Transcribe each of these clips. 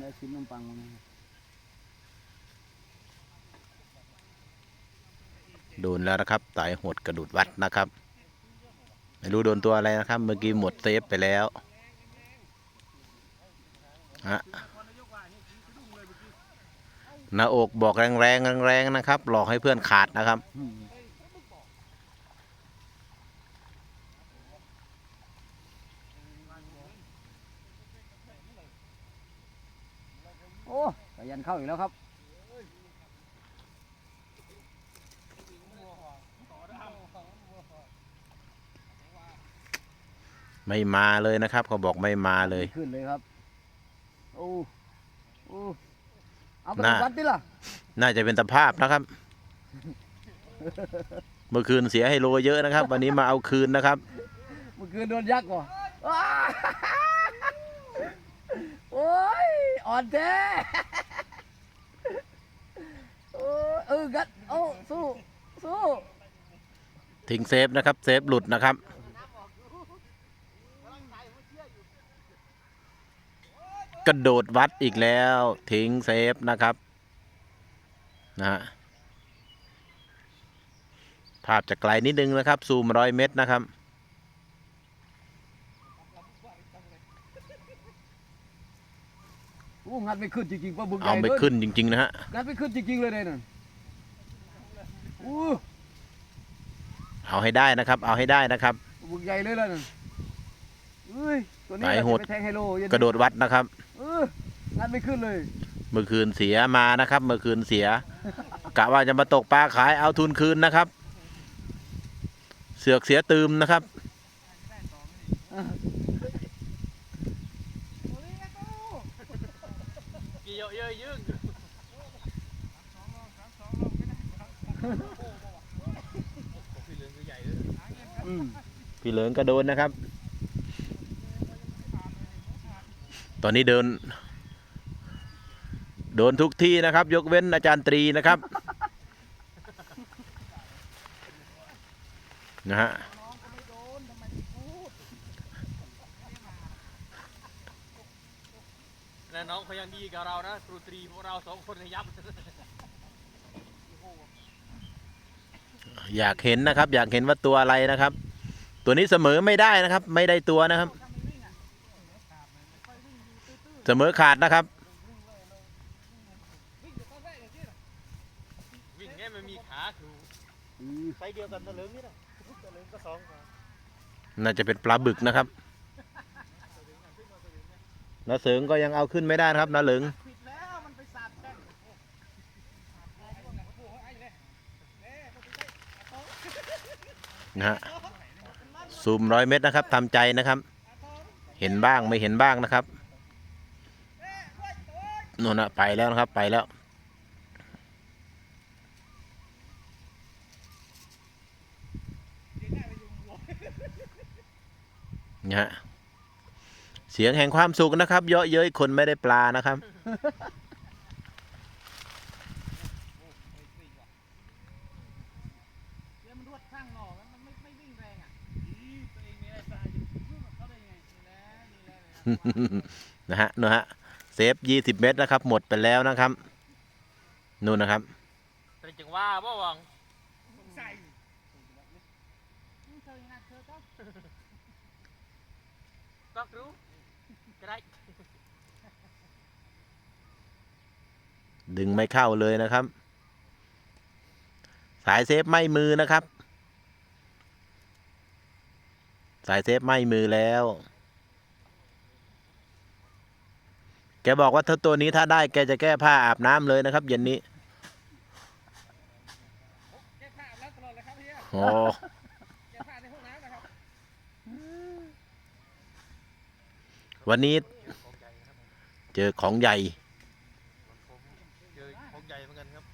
แล้วชิ้นนมปังมันโดนแล้วนะครับสายหดกระดูดวัดนะครับ ไม่รู้โดนตัวอะไรนะครับ เมื่อกี้หมดเซฟไปแล้วฮะหน้าอกบอกแรงแรงๆแรงๆนะครับ หลอกให้เพื่อนขาดนะครับ อืมโอ้สายั นเข้าอีกแล้วครับไม่มาเลยนะครับเขาบอกไม่มาเลย ขึ้นเลยครับโอ้โอ้เอาไปน่า วัดดิล่ะน่าจะเป็นตะภาพนะครับ เมื่อคืนเสียให้โลเยอะนะครับ วันนี้มาเอาคืนนะครับ เมื่อคืนโดนยักษ์ก่อนอ้าโอ้ยอ่อนแท้โอ้ยเออ กัดโอ้สู้สู้ทิ้งเซฟนะครับ เซฟหลุดนะครับ กระโดดวัดอีกแล้ว ทิ้งเซฟนะครับนะฮะภาพจะไกลนิดนึงนะครับ ซูมร้อยเมตรนะครับโอ้งัดไม่ขึ้นจริงๆปลาบึกใหเอาญ่ไม่เลยขึ้นจริง ๆ นะฮะงัดไม่ขึ้นจริงๆเลยเนี่ยน่ะ อู้เอาให้ได้นะครับ เอาให้ได้นะครับปลาบึกใหญ่เลยล่ะน่ะเอ้ยตัวนี้สายน่าโหจะดไปแทงไฮโลเย็นกระโดดวัดนะครับ เอองัดไม่ขึ้นเลยเมื่อคืนเสียมานะครับเมื่อคืนเสียกะว่าจะมาตกปลาขายเอาทุนคืนนะครับ เสือกเสียตืมนะครับ กี่เยอะเยอะยืง อืม พี่เหลิงก็โดนนะครับ ตอนนี้เดิน โดนทุกที่นะครับ ยกเว้นอาจารย์ตรีนะครับนะฮะนะน้องเขายังดีกับเรานะครูตรีพวกเราสองคนยับ อยากเห็นนะครับ อยากเห็นว่าตัวอะไรนะครับ ตัวนี้เสมอไม่ได้นะครับ ไม่ได้ตัวนะครับ เสมอขาดนะครับวิ่งแค่ไม่มีขาครูอือไปเดียวกันตะลึงนี่นะตะลึงก็สองขาน่าจะเป็นปลาบึกนะครับนาเสริงก็ยังเอาขึ้นไม่ได้นะครับนาเหลิงผิดแล้วมันไปสาดแป้งนะฮะ ซูมร้อยเมตรนะครับทำใจนะครับ เห็นบ้างไม่เห็นบ้างนะครับนู่นนะไปแล้วนะครับไปแล้วนะฮะเสียงแห่งความสุขนะครับ เยอะเย้ยคนไม่ได้ปลานะครับ เดี๋ยวมันรวดข้างหนอกมันไม่ไม่วิ่งแรงอะตัวเองมีอะไรตายอยู่เขาได้ยังไงนี่แหละ นี่แหละนะฮะนู่นฮะเซฟยี่สิบเมตรนะครับ หมดไปแล้วนะครับนู่นนะครับเป็นจังว่าบ่หวังใส่ก็รู้ก็ได้ดึงไม่เข้าเลยนะครับ สายเซฟไม่มือนะครับ สายเซฟไม่มือแล้ว แกบอกว่าถ้าตัวนี้ถ้าได้แกจะแก้ผ้าอาบน้ำเลยนะครับ เย็นนี้แก้ผ้าอาบน้ำตลอดเลยครับเฮียโอ้แก้ผ้าในห้องน้ำนะครับวันนี้เจอของใหญ่ เจอของใหญ่เหมือนกันครับ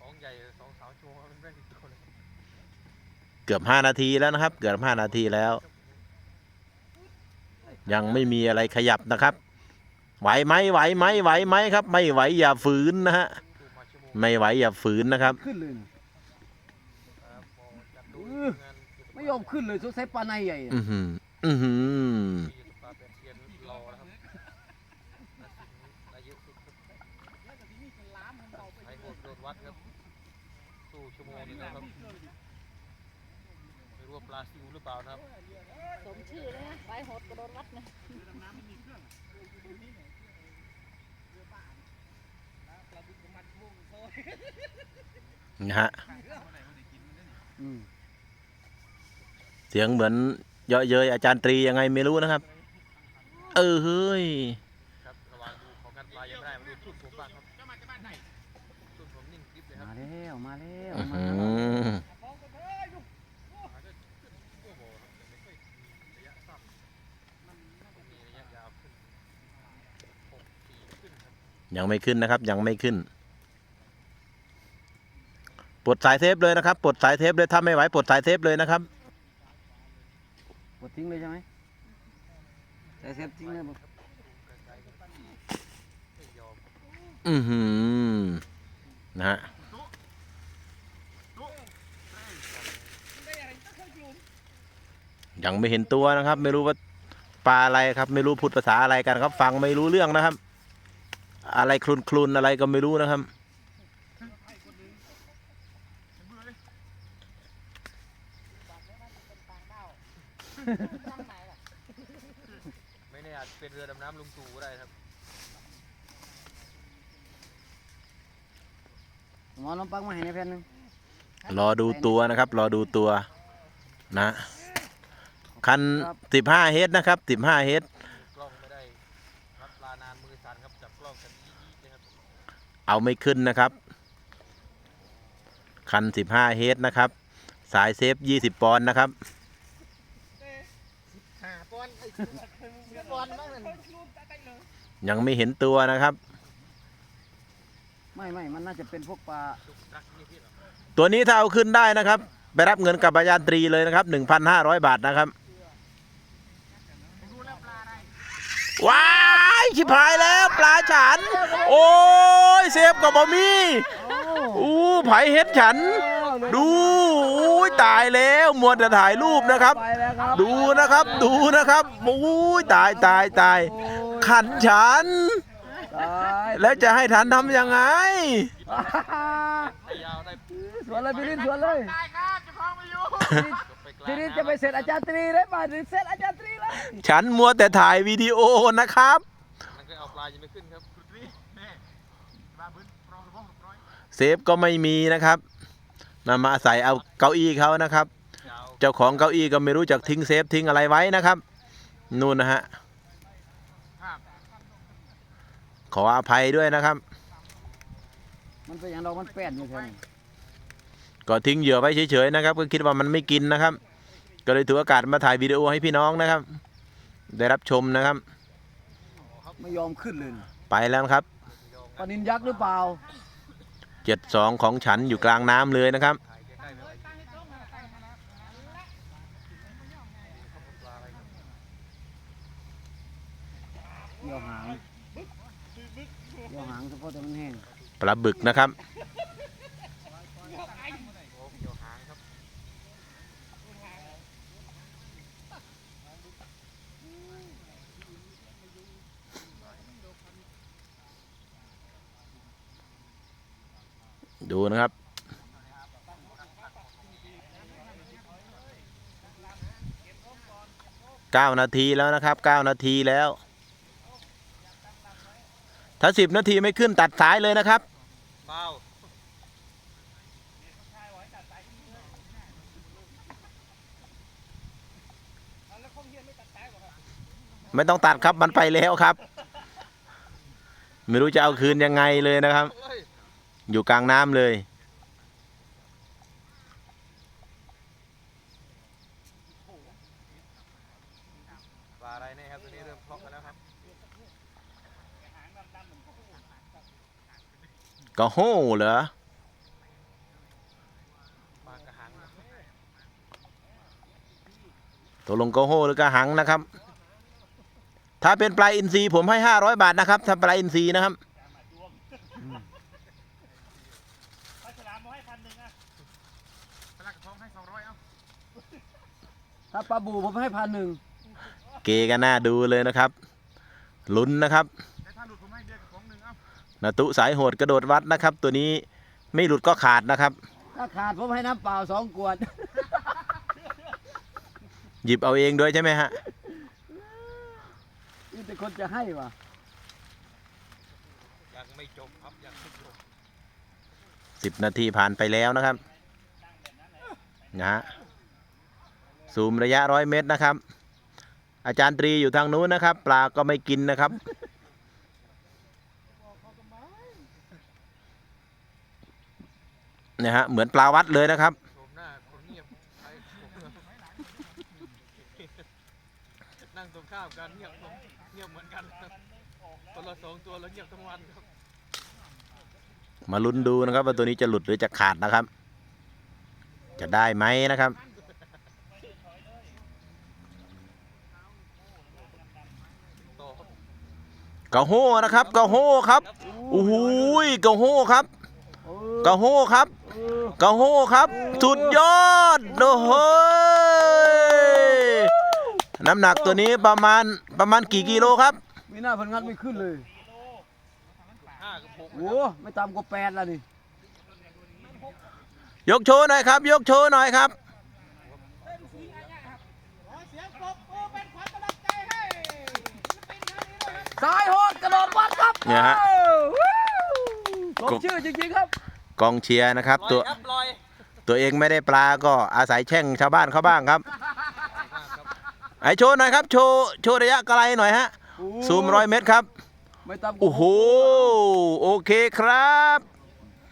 ของใหญ่สองสามชั่วโมงมันได้ติดตัวเลย เกือบห้านาทีแล้วนะครับ เกือบห้านาทีแล้ว ยังไม่มีอะไรขยับนะครับ ไหวไหมไหวไหมไหวไหมครับ ไม่ไหวอย่าฝืนนะฮะดูมาชั่วโมงไม่ไหวอย่าฝืนนะครับ ขึ้นเลยน่ะครับพอจัดดูเอองานไม่ยอมขึ้นเลยสงสัยปลาในใหญ่อะ อือหือ อือหือ ที่ปลาเป็นเทียนรอนะครับ วัดครับสู้ชั่วโมงหนึงนะครับไม่รู้ว่า ปลาซิวหรือเปล่านะครับสมชื่อเลยนะใบหดกระโดดวัดนะนะฮะอืมเสียงเหมือนเยาะเย้ยอาจารย์ตรียังไงไม่รู้นะครับ เออเฮ้ยครับระหวังดูของกันปลายังไม่ได้มาดูทุ่นผมบ้างครับทุ่นผมนิ่งกริบเลยครับมาแล้วมาแล้วอื้อมา หื แล้ว อ ปลาก็ขึ้นโอ้โหครับแต่ไม่ค่อยมีระยะสั้นมีระยะยาวขึ้นหกสี่ขึ้นครับ ยังไม่ขึ้นนะครับ ยังไม่ขึ้น ปลดสายเทปเลยนะครับปลดสายเทปเลยถ้าไม่ไหวปลดสายเทปเลยนะครับกดทิ้งเลยใช่ไหมใส่เซฟทิ้งเลยบ่ไม่ยอมอือหือนะฮะยังไม่เห็นตัวนะครับ ไม่รู้ว่าปลาอะไรครับ ไม่รู้พูดภาษาอะไรกันครับ ฟังไม่รู้เรื่องนะครับ อะไรคลุนคลุนๆอะไรก็ไม่รู้นะครับตั้งไหนล่ะไม่แน่อาจเป็นเรือดำน้ำลุงตู่ก็ได้ครับหมอน้องปังมาให้ในแผ่นหนึงรอดูตัวนะครับ รอดูตัวนะ คันสิบห้าเฮดนะครับสิบห้าเฮด กล้องไม่ได้รับปลานานมือสั่นครับจับกล้องกันยี่ๆนะครับ เอาไม่ขึ้นนะครับ คันสิบห้าเฮดนะครับ สายเซฟยี่สิบปอนด์นะครับยังไม่เห็นตัวนะครับ ไม่ไม่มันน่าจะเป็นพวกปลาทุกรักนี่พี่เหรอตัวนี้ถ้าเอาขึ้นได้นะครับ ไปรับเงินกับอาจารย์ตรีเลยนะครับ 1,500 บาทนะครับ ว้ายชิบหายแล้วปลาฉัน โอ้ยเซฟกับบะมี่อู้ไผเฮ็ดฉัน ดูอู้ยตายแล้วมัวแต่ถ่ายรูปนะครับไปแล้วครับดูนะครับดูนะครับอู้ยตายตายตายขันฉันตายแล้วจะให้ทันทำยังไงให้ยาวได้สวนเลยพี่ลินสวนเลยไปกลาง ทีนี้จะไปเสร็จอาจารย์ตรีเลยมาเสร็จอาจารย์ตรีเลยฉันมัวแต่ถ่ายวิดีโอนะครับ มันก็เอาปลายังไม่ขึ้นครับเซฟก็ไม่มีนะครับนำมาอาศัยเอาเก้าอี้เขานะครับ เจ้าของเก้าอี้ก็ไม่รู้จักทิ้งเซฟทิ้งอะไรไว้นะครับ นู่นนะฮะ ขออภัยด้วยนะครับ มันเป็นอย่างเรามันแป้นอยู่ใช่ไหมก็ทิ้งเหยื่อไว้เฉยๆนะครับ ก็คิดว่ามันไม่กินนะครับ ก็เลยถือโอกาสมาถ่ายวิดีโอให้พี่น้องนะครับ ได้รับชมนะครับ ไม่ยอมขึ้นเลยนะไปแล้วนะครับ ปลานินยักษ์หรือเปล่าเจ็ดสองของฉันอยู่กลางน้ำเลยนะครับถ่ายใกล้ๆไปไว้เดี่ยวหาง เดี่ยวหางเฉพาะแต่มันแห้งปลาบึกนะครับ โอ้เกี่ยวหางครับ ดูนะครับเก้านาทีแล้วนะครับเก้านาทีแล้ว ถ้าสิบนาทีไม่ขึ้นตัดสายเลยนะครับเป้าไม่ต้องตัดครับมันไปแล้วครับ ไม่รู้จะเอาคืนยังไงเลยนะครับ อ้ยอยู่กลางน้ำเลย ปลาอะไรเนี่ยครับตัวนี้เริ่มคล่องกันแล้วครับก็โห่เหรอ ปลากระหังครับตกลงก็โห่หรือกระหังนะครับ ถ้าเป็นปลาอินทรีผมให้ห้าร้อยบาทนะครับ ถ้าปลาอินทรีนะครับ ถ้าปลาบูผมให้พันหนึ่งเกกันหน้าดูเลยนะครับ ลุ้นนะครับนาตุสายโหดกระโดดวัดนะครับ ตัวนี้ไม่หลุดก็ขาดนะครับ ถ้าขาดผมให้น้ำเปล่าสองขวด หยิบเอาเองด้วยใช่ไหมฮะนี่แต่คนจะให้วะยังไม่จบครับยังไม่จบสิบนาทีผ่านไปแล้วนะครับนะฮะ ซูมระยะร้อยเมตรนะครับ อาจารย์ตรีอยู่ทางนู้นนะครับ ปลาก็ไม่กินนะครับเนี่ยฮะเหมือนปลาวัดเลยนะครับโฉมหน้าคนเงียบใครผมนั่งตรงข้ามกันเงียบเงียบเหมือนกันครับคนละสองตัวแล้วเงียบทั้งวันครับ มาลุ้นดูนะครับว่าตัวนี้จะหลุดหรือจะขาดนะครับ จะได้ไหมนะครับ ต่อครับ กระโห้นะครับกระโห้ครับโอ้โหยกระโห้ครับเออกระโห้ครับเออกระโห้ครับสุดยอดโอ้โหยน้ำหนักตัวนี้ประมาณประมาณกี่กิโลครับมีหน้าเพันงัดไม่ขึ้นเลยห้ากับหกโอ้ไม่ต่ำกว่าแปดแล้วนี่ยกโชว์หน่อยครับ ยกโชว์หน่อยครับ ขอเสียงปรบมือเป็นขวัญกำลังใจให้ศิลปินท่าน นี้ด้วยครับสายโหดกระโดดวัดครับเนี่ยฮะ สมชื่อจริงๆครับกองเชียร์นะครับลตัอวยครับลอยตัวเองไม่ได้ปลาก็อาศัยแช่งชาวบ้านเขาบ้างครับมากครับไอโชว์หน่อยครับโชว์โชว์ระยะไกลหน่อยฮะซูมร้อยเมตรครับ ไม่ต่ำกว่า โอ้โห โอเคครับ